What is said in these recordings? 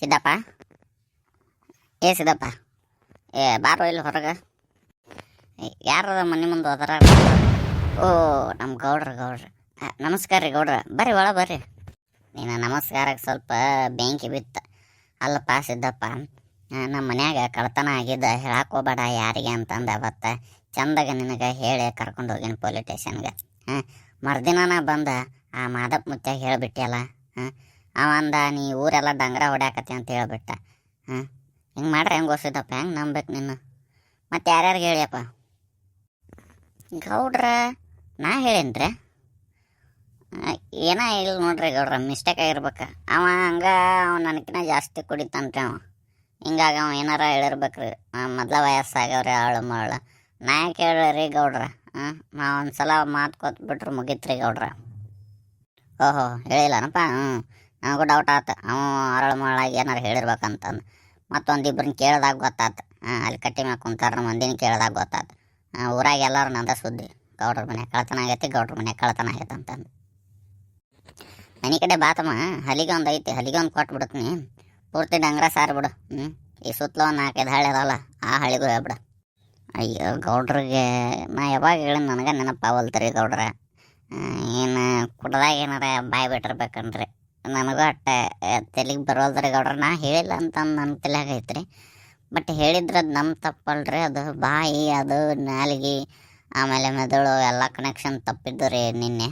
ಸಿದ್ದಪ್ಪ? ಏ ಸಿದ್ದಪ್ಪ, ಏ ಬಾರೋ ಇಲ್ಲಿ ಹೊರಗೆ. ಯಾರದ ಮನೆ ಮುಂದೆ ಹೋದಾರ ಓ, ನಮ್ಮ ಗೌಡ್ರ ಗೌಡ್ರ. ನಮಸ್ಕಾರ ರೀ ಗೌಡ್ರ. ಬರ್ರಿ ಒಳ ಬರ್ರಿ. ನೀನು ನಮಸ್ಕಾರಕ್ಕೆ ಸ್ವಲ್ಪ ಬೆಂಕಿ ಬಿತ್ತ. ಅಲ್ಲಪ್ಪ ಸಿದ್ದಪ್ಪ ನಮ್ಮ ಮನ್ಯಾಗ ಕಳ್ತನ ಆಗಿದ್ದ ಹೋಗ್ಬೇಡ ಯಾರಿಗೆ ಅಂತಂದು ಅವತ್ತು ಚಂದಾಗ ನಿನಗೆ ಹೇಳಿ ಕರ್ಕೊಂಡು ಹೋಗಿನಿ ಪೊಲೀಸ್ ಸ್ಟೇಷನ್ಗೆ ಹಾಂ ಮರುದಿನ ಬಂದ ಆ ಮಾದಪ್ಪ ಮುತ್ಯಾಗ ಹೇಳಿಬಿಟ್ಟಿಯಲ್ಲ ಹಾಂ ಅವ ಅಂದ ನೀ ಊರೆಲ್ಲ ಡಂಗ್ರ ಹೊಡ್ಯಾಕತ್ತಿ ಅಂತ ಹೇಳ್ಬಿಟ್ಟ. ಹಾಂ? ಹಿಂಗೆ ಮಾಡ್ರೆ, ಹೆಂಗೆ ಓಸಿದಪ್ಪ ಹೆಂಗೆ ನಂಬೇಕು ನಿನ್ನ? ಮತ್ತು ಯಾರ್ಯಾರಿಗೆ ಹೇಳಿಯಪ್ಪ? ಗೌಡ್ರ, ನಾ ಹೇಳೇನ್ರಿ. ಏನೋ ಇಲ್ಲ ನೋಡ್ರಿ ಗೌಡ್ರ ಮಿಸ್ಟೇಕ್ ಆಗಿರ್ಬೇಕು. ಅವ ಹಂಗೆ, ಅವ ನನಗಿನ್ನ ಜಾಸ್ತಿ ಕುಡಿತಾನ್ರಿ ಅವ. ಹಿಂಗಾಗಿ ಅವ ಏನಾರ ಹೇಳಿರ್ಬೇಕ್ರಿ. ಮೊದಲ ವಯಸ್ಸಾಗವ್ರಿ ಆಳು ಮಾಳು. ನಾ ಯಾಕೆ ಹೇಳ್ರಿ ಗೌಡ್ರ? ಹಾಂ ಒಂದು ಸಲ ಮಾತು ಕೊತ್ಬಿಟ್ರೆ ಮುಗೀತ್ರಿ ಗೌಡ್ರ. ಓಹೋ, ಹೇಳಿಲ್ಲನಪ್ಪ? ಹ್ಞೂ ನನಗೂ ಡೌಟ್ ಆತು. ಅವ ಅರಳು ಮರಳಾಗಿ ಏನಾರು ಹೇಳಿರ್ಬೇಕಂತಂದು. ಮತ್ತೊಂದಿಬ್ಬರನ್ನ ಕೇಳಿದಾಗ ಗೊತ್ತಾತು. ಹಾಂ, ಅಲ್ಲಿ ಕಟ್ಟಿ ಮ್ಯಾಗ ಕುಂತಾರ ಮಂದಿನ ಕೇಳ್ದಾಗ ಗೊತ್ತಾತು. ಊರಾಗ ಎಲ್ಲರೂ ನಂದ ಸುದ್ದಿ. ಗೌಡ್ರ ಮನೆ ಕಳ್ತನ ಆಗೈತಿ, ಗೌಡ್ರ ಮನೆ ಕಳ್ತನ ಆಗೈತೆ ಅಂತಂದು ಮನೆ ಕಡೆ ಬಾತಮ್ಮ ಹಲಿಗೆ ಒಂದು ಐತಿ, ಹಲಿಗೆ ಒಂದು ಕೊಟ್ಬಿಡ್ತೀನಿ ಪೂರ್ತಿ ಡಂಗ್ರ ಸಾರು ಬಿಡು. ಹ್ಞೂ ಈ ಸುತ್ತಲೂ ಒಂದು ನಾಲ್ಕೈದು ಹಳ್ಳಿ ಅದಲ್ಲ ಆ ಹಳ್ಳಿಗೂ ಹೇಳ್ಬಿಡು ಅಯ್ಯೋ, ಗೌಡ್ರಿಗೆ ನಾ ಯಾವಾಗ ಹೇಳಿ ನನಗೆ ನೆನಪಾವಲ್ತರಿ ಗೌಡ್ರ. ಏನು ಕುಡ್ದಾಗ ಏನಾರ ಬಾಯಿ ಬಿಟ್ಟಿರ್ಬೇಕನ್ರಿ. ನನಗೂ ಅಟ್ಟ ತೆಲಿಗೆ ಬರೋಲ್ದ್ರಿ ಗೌಡ್ರ, ನಾ ಹೇಳಿಲ್ಲ ಅಂತಂದು ನನ್ನ ತಲೆಯಾಗ ಐತ್ರಿ. ಬಟ್ ಹೇಳಿದ್ರೆ ಅದು ನಮ್ಮ ತಪ್ಪಲ್ರಿ, ಅದು ಬಾಯಿ, ಅದು ನಾಲಿಗೆ, ಆಮೇಲೆ ಮೆದುಳು, ಎಲ್ಲ ಕನೆಕ್ಷನ್ ತಪ್ಪಿದ್ದು ರೀ ನಿನ್ನೆ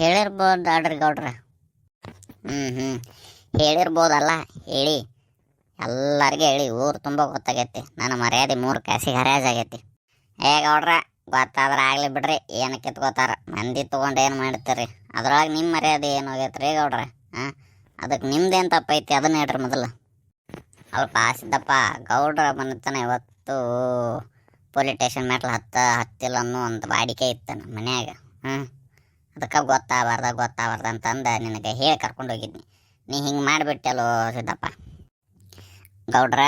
ಹೇಳಿರ್ಬೋದು ಆಡ್ರಿ ಗೌಡ್ರ. ಹ್ಞೂ ಹ್ಞೂ ಹೇಳಿರ್ಬೋದಲ್ಲ, ಹೇಳಿ. ಎಲ್ಲರಿಗೆ ಹೇಳಿ, ಊರು ತುಂಬ ಗೊತ್ತಾಗೈತಿ. ನನ್ನ ಮರ್ಯಾದೆ ಮೂರು ಕಾಸಿಗೆ ಹರಾಜಾಗೈತಿ ಏ ಗೌಡ್ರ, ಗೊತ್ತಾದ್ರೆ ಆಗಲಿ ಬಿಡ್ರಿ ಏನು ಕಿತ್ಕೋತಾರ ಮಂದಿ ತೊಗೊಂಡು ಏನು ಮಾಡ್ತೀರಿ? ಅದ್ರೊಳಗೆ ನಿಮ್ಮ ಮರ್ಯಾದೆ ಏನು ಹೋಗೈತೆ ರೀ ಗೌಡ್ರ? ಹಾಂ ಅದಕ್ಕೆ ನಿಮ್ದೇನು ತಪ್ಪೈತಿ ಅದನ್ನ ಹೇಳ್ರಿ ಮೊದಲು. ಅಲ್ಪ ಸಿದ್ದಪ್ಪ ಗೌಡ್ರ ಮನೆತನ ಇವತ್ತು. ಪೊಲೀಸ್ ಸ್ಟೇಷನ್ ಮೆಟ್ಲು ಹತ್ತ, ಹತ್ತಿಲ್ಲ ಅನ್ನೋ ಒಂದು ಬಾಡಿಕೆ ಇತ್ತ ನಮ್ಮ ಮನ್ಯಾಗ. ಹ್ಞೂ ಅದಕ್ಕೆ ಗೊತ್ತಾಗಬಾರ್ದ ಗೊತ್ತಾಗಬಾರ್ದ ಅಂತಂದು ನಿನಗೆ ಹೇಳಿ ಕರ್ಕೊಂಡು ಹೋಗಿದ್ನಿ. ನೀ ಹಿಂಗೆ ಮಾಡಿಬಿಟ್ಟಲ್ಲೋ ಸಿದ್ದಪ್ಪ. ಗೌಡ್ರ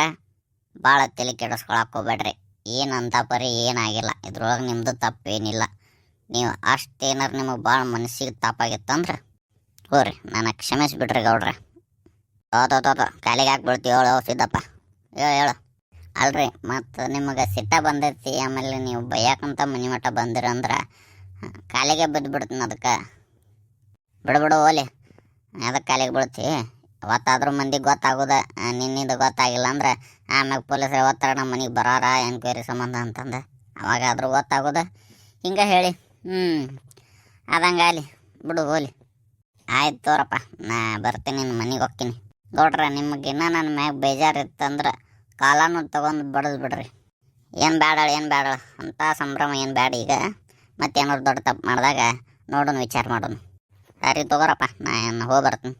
ಭಾಳ ತಲೆ ಕೆಡಿಸ್ಕೊಳಕ್ಕೆ ಹೋಗ್ಬೇಡ್ರಿ. ಏನಂತ ಪರಿ ಏನಾಗಿಲ್ಲ. ಇದ್ರೊಳಗೆ ನಿಮ್ಮದು ತಪ್ಪೇನಿಲ್ಲ. ನೀವು ಅಷ್ಟೇನಾರು ನಿಮಗೆ ಭಾಳ ಮನಸ್ಸಿಗೆ ತಪ್ಪಾಗಿತ್ತಂದ್ರೆ ಹೋರಿ, ನನಗೆ ಕ್ಷಮಿಸ್ಬಿಡ್ರಿ ಗೌಡ್ರ. ತೋತ ಕಾಲಿಗೆ ಹಾಕ್ಬಿಡ್ತೀವಿ ಬೀಳ್ತೀವಿ ಹೇಳು, ಸಿದ್ದಪ್ಪ. ಹೇಳು ಹೇಳು. ಅಲ್ರಿ, ಮತ್ತು ನಿಮಗೆ ಸಿಟ್ಟ ಬಂದೈತಿ, ಆಮೇಲೆ ನೀವು ಬೈಯಾಕಂತ ಮನೆ ಮಠ ಬಂದಿರಂದ್ರೆ ಕಾಲಿಗೆ ಬಿದ್ದು ಬಿಡ್ತೀನಿ ಅದಕ್ಕೆ. ಬಿಡ್ಬಿಡು ಓಲಿ ಅದಕ್ಕೆ ಕಾಲಿಗೆ ಬಿಡ್ತಿ ಅವತ್ತಾದ್ರೂ ಮಂದಿಗೆ ಗೊತ್ತಾಗೋದ ನಿನ್ನಿಂದ ಗೊತ್ತಾಗಿಲ್ಲ ಅಂದ್ರೆ, ಆಮ್ಯಾಗ ಪೊಲೀಸರು ಒತ್ತಡ ನಮ್ಮ ಮನೆಗೆ ಬರಾರ ಎನ್ಕ್ವೈರಿ ಸಂಬಂಧ ಅಂತಂದು. ಅವಾಗಾದರೂ ಗೊತ್ತಾಗೋದ. ಹಿಂಗೆ ಹೇಳಿ. ಹ್ಞೂ ಅದಂಗಾಲಿ ಬಿಡು, ಹೋಲಿ. ಆಯ್ತು ತೋರಪ್ಪ, ನಾ ಬರ್ತೀನಿ ನಿನ್ನ ಮನೆಗೆ ಹೋಗ್ತೀನಿ. ಗೌಡ್ರ ನಿಮಗಿನ್ನ ನನ್ನ ಮ್ಯಾಗ ಬೇಜಾರು ಇತ್ತಂದ್ರೆ ಕಾಲಾನು ತೊಗೊಂಡು ಬಡದು ಬಿಡ್ರಿ. ಏನು ಬೇಡ ಏನು ಬೇಡ ಅಂತ ಸಂಭ್ರಮ ಏನು ಬೇಡ ಈಗ? ಮತ್ತೇನಾದ್ರು ದೊಡ್ಡ ತಪ್ಪು ಮಾಡಿದಾಗ ನೋಡೋಣ ವಿಚಾರ ಮಾಡೋಣ ಸರಿ ತಗೋರಪ್ಪ, ನಾ ಹೋಗಿ ಬರ್ತೀನಿ.